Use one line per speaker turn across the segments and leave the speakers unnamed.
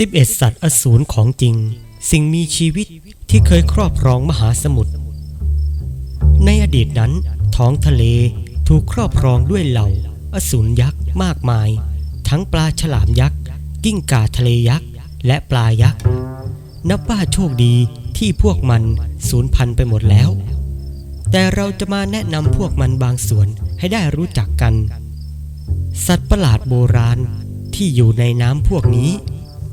11 สัตว์อสูรของจริง สิ่งมีชีวิตที่เคยครอบครองมหาสมุทร ในอดีตนั้น ท้องทะเลถูกครอบครองด้วยเหล่า อสูรยักษ์มากมาย ทั้งปลาฉลามยักษ์ กิ้งก่าทะเลยักษ์ และปลายักษ์ นับว่าโชคดีที่พวกมันสูญพันธุ์ไปหมดแล้ว แต่เราจะมาแนะนำพวกมันบางส่วนให้ได้รู้จักกัน สัตว์ประหลาดโบราณที่อยู่ในน้ำพวกนี้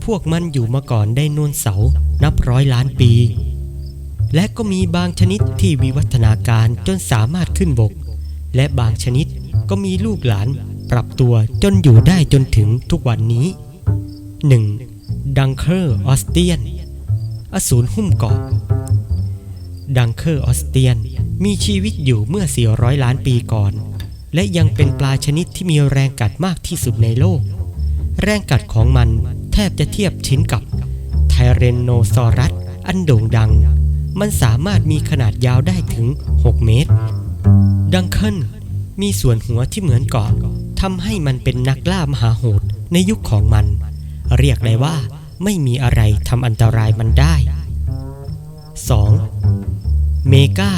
พวกมันอยู่มาก่อนไดโนเสา นับร้อยล้านปี และก็มีบางชนิดที่วิวัฒนาการจนสามารถขึ้นบก และบางชนิดก็มีลูกหลานปรับตัวจนอยู่ได้จนถึงทุกวันนี้ 1. ดังเคอร์ออสเตียน อสูรหุ้มเกาะดังเคอร์ออสเตียนมีชีวิตอยู่เมื่อ 400 ล้านปีก่อน และยังเป็นปลาชนิดที่มีแรงกัดมากที่สุดในโลก แรงกัดของมัน ทบจะเทียบชิ้นกับไทเรนโนซอรัส อันโด่งดัง มันสามารถมีขนาดยาวได้ถึง 6 เมตร ดังเคิลมีส่วนหัวที่เหมือนเกาะทำให้มันเป็นนักล่ามหาโหดในยุคของมัน เรียกได้ว่าไม่มีอะไรทำอันตรายมันได้ 2. เมกา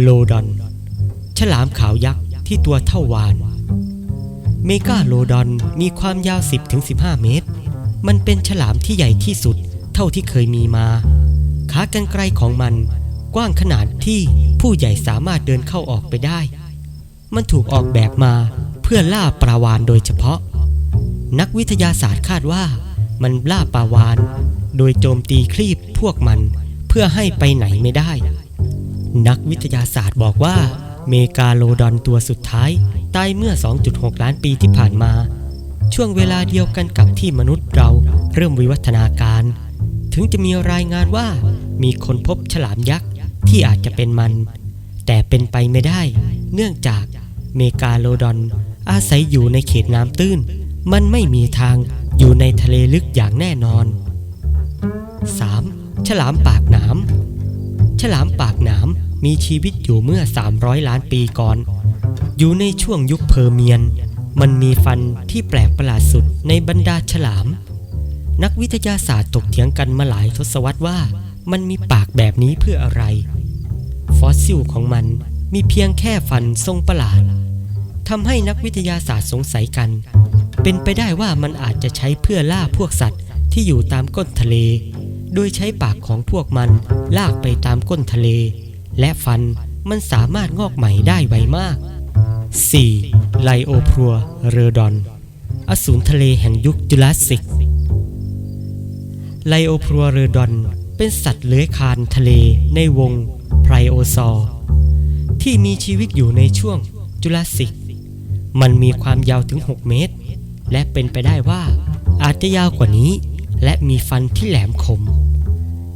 โลดอน ฉลามขาวยักษ์ที่ตัวเท่าวาน เมกาโลดอนมีความยาว 10-15 เมตร มันเป็นฉลามที่ใหญ่ที่สุดเท่าที่เคยมีมาขากรรไกรของมันกว้างขนาดที่ผู้ใหญ่สามารถเดินเข้าออกไปได้ มันถูกออกแบบมาเพื่อล่าปลาวานโดยเฉพาะ นักวิทยาศาสตร์คาดว่า มันล่าปลาวาน โดยโจมตีคลีบพวกมันเพื่อให้ไปไหนไม่ได้ นักวิทยาศาสตร์บอกว่า เมกาโลดอนตัวสุดท้าย ตายเมื่อ 2.6 ล้านปีที่ผ่านมา ช่วงเวลาเดียวกันกับที่มนุษย์เราเริ่มวิวัฒนาการ ถึงจะมีรายงานว่ามีคนพบฉลามยักษ์ที่อาจจะเป็นมัน แต่เป็นไปไม่ได้ เนื่องจากเมกาโลดอน อาศัยอยู่ในเขตน้ำตื้น มันไม่มีทางอยู่ในทะเลลึกอย่างแน่นอน 3. ฉลามปากหนามฉลามปากหนามมีชีวิตอยู่เมื่อ 300 ล้านปีก่อน อยู่ในช่วงยุคเพอร์เมียน มันมีฟันที่แปลกประหลาดสุดในบรรดาฉลาม นักวิทยาศาสตร์ตกเถียงกันมาหลายทศวรรษว่า มันมีปากแบบนี้เพื่ออะไร ฟอสซิลของมันมีเพียงแค่ฟันทรงประหลาดทำให้นักวิทยาศาสตร์สงสัยกัน เป็นไปได้ว่ามันอาจจะใช้เพื่อล่าพวกสัตว์ที่อยู่ตามก้นทะเล โดยใช้ปากของพวกมันลากไปตามก้นทะเล และฟันมันสามารถงอกใหม่ได้ไวมาก 4. ไลโอพรัวเรดอน อสูรทะเลแห่งยุคจูราสสิก ไลโอพรัวเรดอน เป็นสัตว์เลื้อยคลานทะเลในวงไพรโอซอร์ที่มีชีวิตอยู่ในช่วงจูราสสิก มันมีความยาวถึง 6 เมตร และเป็นไปได้ว่าอาจจะยาวกว่านี้ และมีฟันที่แหลมคม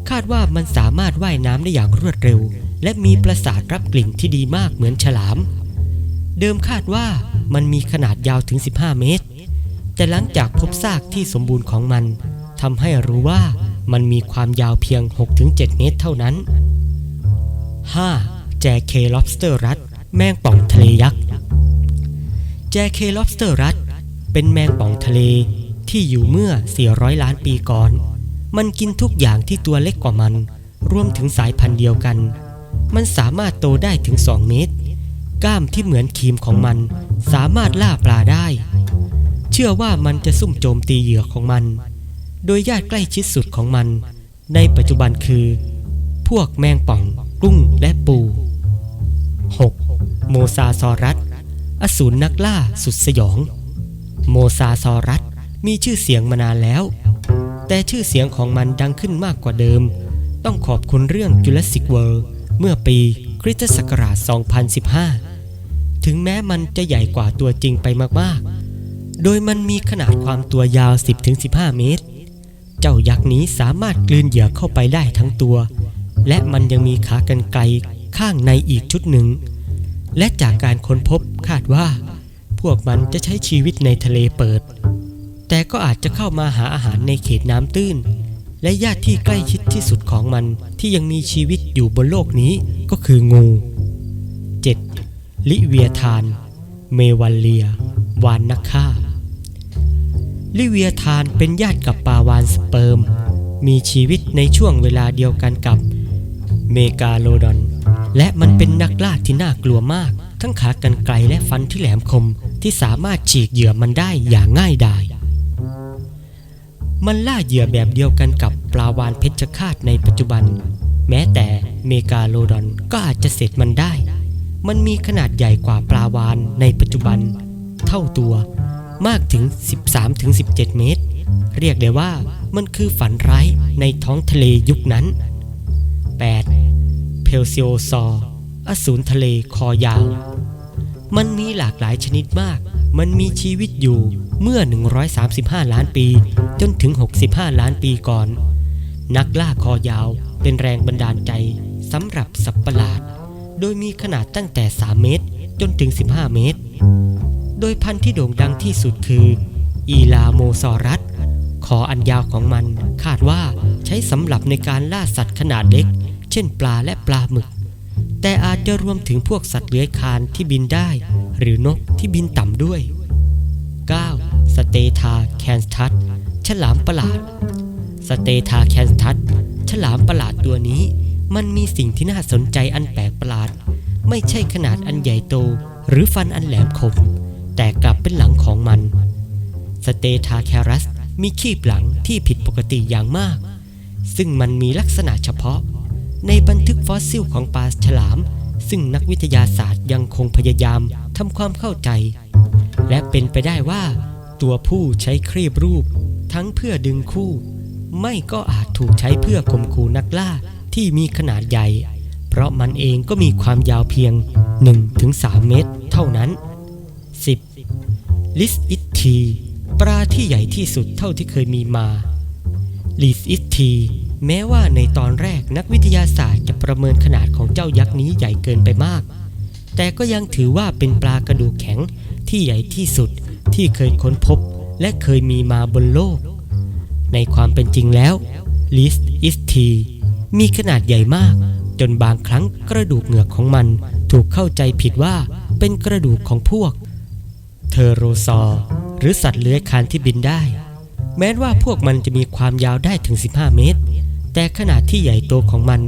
คาดว่ามันสามารถว่ายน้ำได้อย่างรวดเร็ว และมีประสาทรับกลิ่นที่ดีมากเหมือนฉลาม เดิมคาดว่ามันมีขนาดยาวถึง 15 เมตร แต่หลังจากพบซากที่สมบูรณ์ของมันทำให้รู้ว่ามันมีความยาวเพียง 6-7 เมตรเท่านั้น 5. แจเคล็อบสเตอร์รัดแมงป่องทะเลยักษ์แจเคล็อบสเตอร์รัดเป็นแมงป่องทะเลที่อยู่เมื่อ 400 ล้านปีก่อน มันกินทุกอย่างที่ตัวเล็กกว่ามัน รวมถึงสายพันธุ์เดียวกัน มันสามารถโตได้ถึง 2 เมตร ก้ามที่เหมือนครีมของมันสามารถล่าปลาได้ เชื่อว่ามันจะซุ่มโจมตีเหยื่อของมัน โดยญาติใกล้ชิดสุดของมัน ในปัจจุบันคือ พวกแมงป่อง กุ้งและปู 6. โมซาซอรัส อสูรนักล่าสุดสยอง โมซาซอรัสมีชื่อเสียงมานานแล้ว แต่ชื่อเสียงของมันดังขึ้นมากกว่าเดิม ต้องขอบคุณเรื่อง Jurassic World เมื่อปีคริสตศักราช 2015 ถึงแม้มันจะใหญ่กว่าตัวจริงไปมากๆ โดยมันมีขนาดความตัวยาว 10-15 เมตร เจ้ายักษ์นี้สามารถกลืนเหยื่อเข้าไปได้ทั้งตัว และมันยังมีขากรรไกรข้างในอีกชุดหนึ่ง และจากการค้นพบคาดว่า พวกมันจะใช้ชีวิตในทะเลเปิด แต่ก็อาจจะเข้ามาหาอาหารในเขตน้ำตื้น และญาติที่ใกล้ชิดที่สุดของมันที่ยังมีชีวิตอยู่บนโลกนี้ก็คืองู ลิเวียทาน เมวัลเลีย วานนักฆ่า ลิเวียธานเป็นญาติกับปลาวานสเปิร์ม มีชีวิตในช่วงเวลาเดียวกันกับเมกาโลดอน และมันเป็นนักล่าที่น่ากลัวมาก ทั้งขากรรไกรและฟันที่แหลมคมที่สามารถฉีกเหยื่อมันได้อย่างง่ายดายมันล่าเหยื่อแบบเดียวกันกับปลาวานเพชฌฆาตในปัจจุบัน แม้แต่เมกาโลดอนก็อาจจะเสร็จมันได้ มันมีขนาดใหญ่กว่าปลาวานในปัจจุบัน เท่าตัวมากถึง 13-17 เมตร เรียกได้ว่ามันคือฝันร้ายในท้องทะเลยุคนั้น 8. เพลซิโอซอร์อสูรทะเลคอยาว มันมีหลากหลายชนิดมาก มันมีชีวิตอยู่เมื่อ 135 ล้านปี จนถึง 65 ล้านปีก่อน นักล่าคอยาวเป็นแรงบันดาลใจสำหรับสัตว์ประหลาด โดยมีขนาดตั้งแต่ 3 เมตร จนถึง 15 เมตร โดยพันธุ์ที่โด่งดังที่สุดคือ อีลาโมซอรัสคออันยาวของมันคาดว่าใช้สำหรับในการล่าสัตว์ขนาดเล็ก เช่นปลาและปลาหมึก แต่อาจจะรวมถึงพวกสัตว์เลื้อยคลานที่บินได้ หรือนกที่บินต่ำด้วย 9. สเตทาแคนสทัสฉลามประหลาด สเตทาแคนสทัสฉลามประหลาดตัวนี้ มันมีสิ่งที่น่าสนใจอันแปลกประหลาด ไม่ใช่ขนาดอันใหญ่โต หรือฟันอันแหลมคม แต่กลับเป็นหลังของมัน สเตทาแครัสมีคีบหลังที่ผิดปกติอย่างมาก ซึ่งมันมีลักษณะเฉพาะ ในบันทึกฟอสซิลของปลาฉลาม ซึ่งนักวิทยาศาสตร์ยังคงพยายามทำความเข้าใจ และเป็นไปได้ว่า ตัวผู้ใช้ครีบรูป ทั้งเพื่อดึงคู่ ไม่ก็อาจถูกใช้เพื่อข่มขู่นักล่า ที่มีขนาดใหญ่ เพราะมันเองก็มีความยาวเพียง 1-3 เมตรเท่านั้น 10. ลิสอิตทีปลาที่ใหญ่ที่สุดเท่าที่เคยมีมาลิสอิตทีแม้ว่าในตอนแรกนักวิทยาศาสตร์จะประเมินขนาดของเจ้ายักษ์นี้ใหญ่เกินไปมาก แต่ก็ยังถือว่าเป็นปลากระดูกแข็งที่ใหญ่ที่สุดที่เคยค้นพบและเคยมีมาบนโลก ในความเป็นจริงแล้วลิสอิสที มีขนาดใหญ่มาก จนบางครั้งกระดูกเหงือกของมันถูกเข้าใจผิดว่าเป็นกระดูกของพวก เทโรซอร์หรือสัตว์เลื้อยคลานที่บินได้ แม้ว่าพวกมันจะมีความยาวได้ถึง 15 เมตร แต่ขนาดที่ใหญ่โตของมัน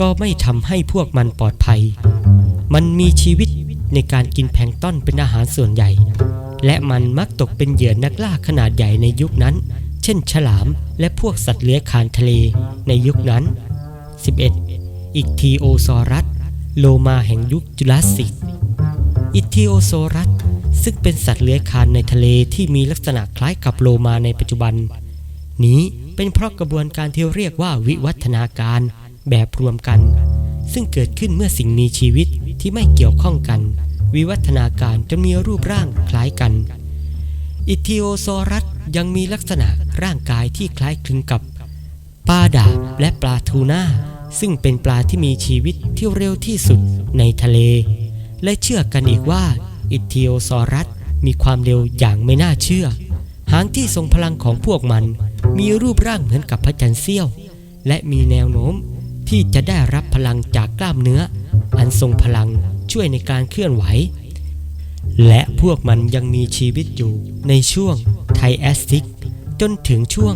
ก็ไม่ทำให้พวกมันปลอดภัย มันมีชีวิตในการกินแพงต้นเป็นอาหารส่วนใหญ่ และมันมักตกเป็นเหยื่อนักล่าขนาดใหญ่ในยุคนั้น เช่น ฉลามและพวกสัตว์เลื้อยคลานทะเลในยุคนั้น 11. อิกทีโอซอรัส โลมาแห่งยุคจุลาสสิกอิกทีโอโซรัส ซึ่งเป็นสัตว์เลื้อยคลานในทะเลที่มีลักษณะคล้ายกับโลมาในปัจจุบัน นี้เป็นเพราะกระบวนการที่เรียกว่าวิวัฒนาการแบบรวมกัน ซึ่งเกิดขึ้นเมื่อสิ่งมีชีวิตที่ไม่เกี่ยวข้องกัน วิวัฒนาการจนมีรูปร่างคล้ายกัน อิทิโอซอรัส ยังมีลักษณะร่างกายที่คล้ายคลึงกับปลาดาบและปลาทูน่าซึ่งเป็นปลาที่มีชีวิตที่เร็วที่สุดในทะเล และเชื่อกันอีกว่าอิทิโอซอรัสมีความเร็วอย่างไม่น่าเชื่อ หางที่ทรงพลังของพวกมัน มีรูปร่างเหมือนกับพระจันทร์เสี้ยว และมีแนวโน้มที่จะได้รับพลังจากกล้ามเนื้อ อันทรงพลังช่วยในการเคลื่อนไหว และพวกมันยังมีชีวิตอยู่ในช่วง ไทแอสติก จนถึงช่วง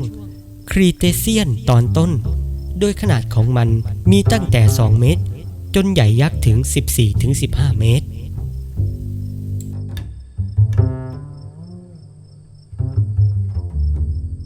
ครีเตเซียนตอนต้น โดยขนาดของมันมีตั้งแต่ 2 เมตร จนใหญ่ยักษ์ถึง 14-15 เมตร